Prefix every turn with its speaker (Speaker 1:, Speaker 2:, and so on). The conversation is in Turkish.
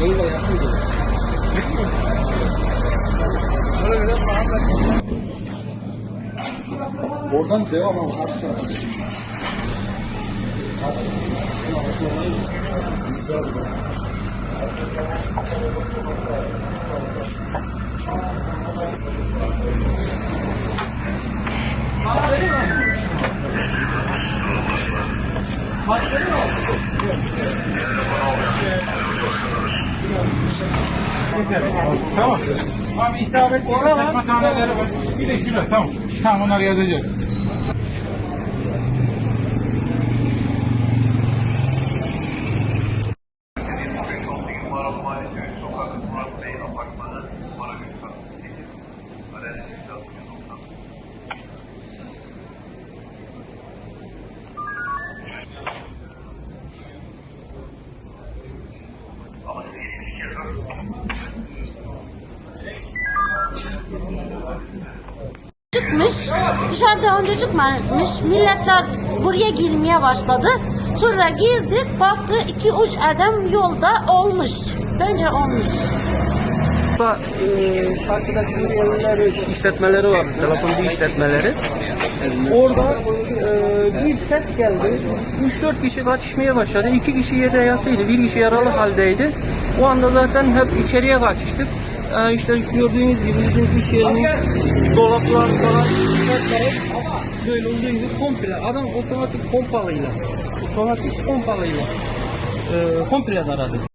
Speaker 1: 여기가 약국이에요. 저는 그래서 한 가지. 못한 대화만 합시다. 아, 때려! Ama.
Speaker 2: Tamam. Abi isabet saçma taneleri var. Bir de şurada tamam. Tamam onları yazacağız.
Speaker 3: Murat Bey apartmanı
Speaker 4: çıkmış. Dışarıda önce çıkmamış. Milletler buraya girmeye başladı. Sonra girdik baktı iki uç adam yolda olmuş. Bence olmuş.
Speaker 5: Burada e, karşıdaki evleri, işletmeleri var, telefoncu işletmeleri. Orada e, bir ses geldi. 3-4 kişi kaçışmaya başladı. 2 kişi yerde yatıydı, bir kişi yaralı haldeydi. O anda zaten hep içeriye kaçıştık. E, işte gördüğünüz gibi bizim iş yerinin dolapları falan böyle olduğu gibi komple. Adam otomatik pompalıyla, otomatik pompalıyla e, komple taradı.